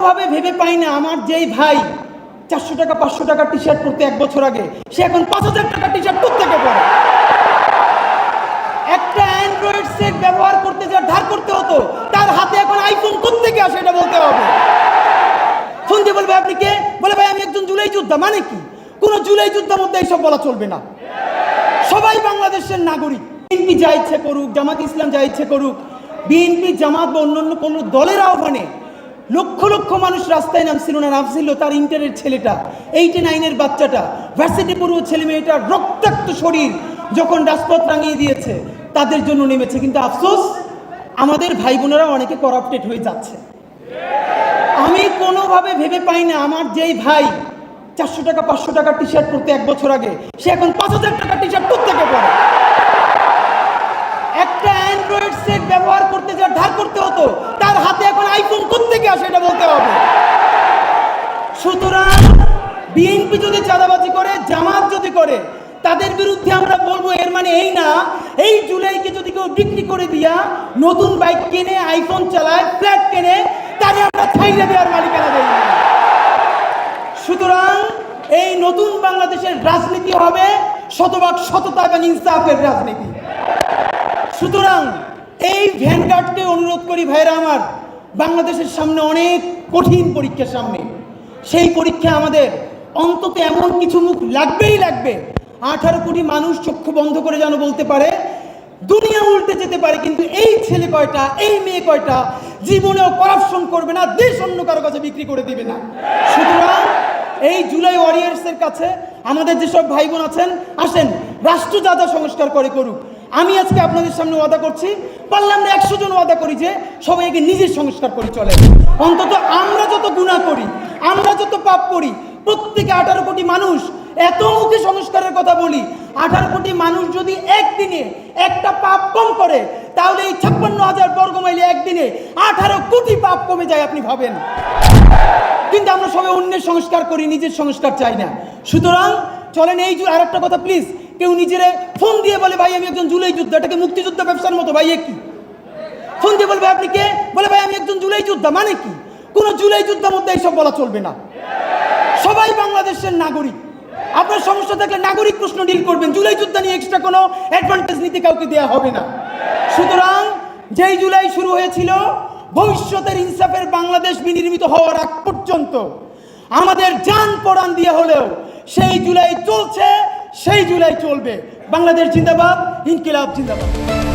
কোনোভাবে ভেবে পাই না, আমার যেই ভাই চারশো টাকা, পাঁচশো টাকা টি শার্ট পরতে এক বছর আগে, সে এখন পাঁচ হাজার টাকা টি শার্ট থেকে পরে। একটা অ্যান্ড্রয়েড সেট ব্যবহার করতে যা ধার করতে হতো, তার হাতে এখন আইফোন থেকে আসে এটা বলতে হবে? ফোন দিয়ে বলবে, আপনি কে? বলে, ভাই, আমি একজন জুলাই যোদ্ধা মানে কি? কোনো জুলাই যোদ্ধার মধ্যে এইসব বলা চলবে না। সবাই বাংলাদেশের নাগরিক। বিএনপি যা ইচ্ছে করুক, জামাত ইসলাম যা ইচ্ছে করুক, বিএনপি, জামাত বা অন্যান্য কোনো দলের আহ্বানে লক্ষ লক্ষ মানুষ রাস্তায় নামছিল না, নামছিল তার ইন্টারের ছেলেটা এইটে নাইনের বাচ্চাটা। ভার্সিটি পড়ুয়া ছেলে মেয়েটা রক্তাক্ত শরীর যখন রাজপথ রাঙিয়ে দিয়েছে, তাদের জন্য নেমেছে। কিন্তু আফসোস, আমাদের ভাই বোনেরা অনেকে করাপ্টেড হয়ে যাচ্ছে। আমি কোনোভাবে ভেবে পাই না, আমার যেই ভাই চারশো টাকা, পাঁচশো টাকা টি শার্ট পরতে এক বছর আগে, সে এখন পাঁচ হাজার টাকা টি শার্ট থেকে পরে। একটা অ্যান্ড্রয়েড সেট ব্যবহার করতে যা ধার করতে হতো, তার হাতে এখন আইফোন থেকে এটা বলতে হবে। সুতরাং বিএনপি যদি চাঁদাবাজি করে, জামাত যদি করে, তাদের বিরুদ্ধে আমরা বলব এর মানে এই না, এই জুলাইকে যদি কেউ বিক্রি করে দিয়া নতুন বাইক আইফোন চালায়, ফ্ল্যাট তাহলে আমরা দেওয়ার মালিকানা দেই সুতরাং এই নতুন বাংলাদেশের রাজনীতি হবে শতভাগ সততা ইনসাফের রাজনীতি। সুতরাং এই ভ্যানগার্ডকে অনুরোধ করি ভাইরা আমার বাংলাদেশের সামনে অনেক কঠিন পরীক্ষার সামনে। সেই পরীক্ষা আমাদের অন্তত এমন কিছু মুখ লাগবেই লাগবে। আঠারো কোটি মানুষ চক্ষু বন্ধ করে যেন বলতে পারে, দুনিয়া উল্টে যেতে পারে, কিন্তু এই ছেলে কয়টা, এই মেয়ে কয়টা জীবনেও করাপশন করবে না, দেশ অন্য কারও কাছে বিক্রি করে দিবে না। সুতরাং এই জুলাই ওয়ারিয়ার্সের কাছে আমাদের যেসব ভাই বোন আছেন, আসেন রাষ্ট্র যা যা সংস্কার করে করুক। আমি আজকে আপনাদের সামনে ওয়াদা করছি, পারলে আমরা একশো জন ওয়াদা করি যে সবাইকে নিজের সংস্কার করে চলে। অন্তত আমরা যত গুণা করি, আমরা যত পাপ করি, প্রত্যেকে আঠারো কোটি মানুষ এত মুখে সংস্কারের কথা বলি, আঠারো কোটি মানুষ যদি একদিনে একটা পাপ কম করে, তাহলে এই ছাপ্পান্ন হাজার বর্গ মাইলে একদিনে আঠারো কোটি পাপ কমে যায় আপনি ভাবেন। কিন্তু আমরা সবাই অন্যের সংস্কার করি, নিজের সংস্কার চাই না। সুতরাং চলেন এই আর একটা কথা প্লিজ কেউ নিজেরে ফোন দিয়ে বলে, ভাই, আমি একজন জুলাই যোদ্ধা। এটাকে মুক্তিযুদ্ধ ব্যবসার মতো, ভাই কি? ফোন দিয়ে বলবে, আপনি কে? বলে, ভাই, আমি একজন জুলাই যোদ্ধা। মানে কি? কোনো জুলাই যোদ্ধার মধ্যে এইসব বলা চলবে না। সবাই বাংলাদেশের নাগরিক। আপনার সমস্যা থাকলে নাগরিক প্রশ্ন ডিল করবেন। জুলাই যোদ্ধা নিয়ে এক্সট্রা কোনো অ্যাডভান্টেজ নিতে কাউকে দেওয়া হবে না। সুতরাং যেই জুলাই শুরু হয়েছিল, ভবিষ্যতের ইনসাফের বাংলাদেশ বিনির্মিত হওয়ার আগ পর্যন্ত আমাদের যান পড়ান দিয়ে হলেও সেই জুলাই চলছে। সেই জুলাই চলবে। বাংলাদেশ জিন্দাবাদ ইনকিলাব জিন্দাবাদ।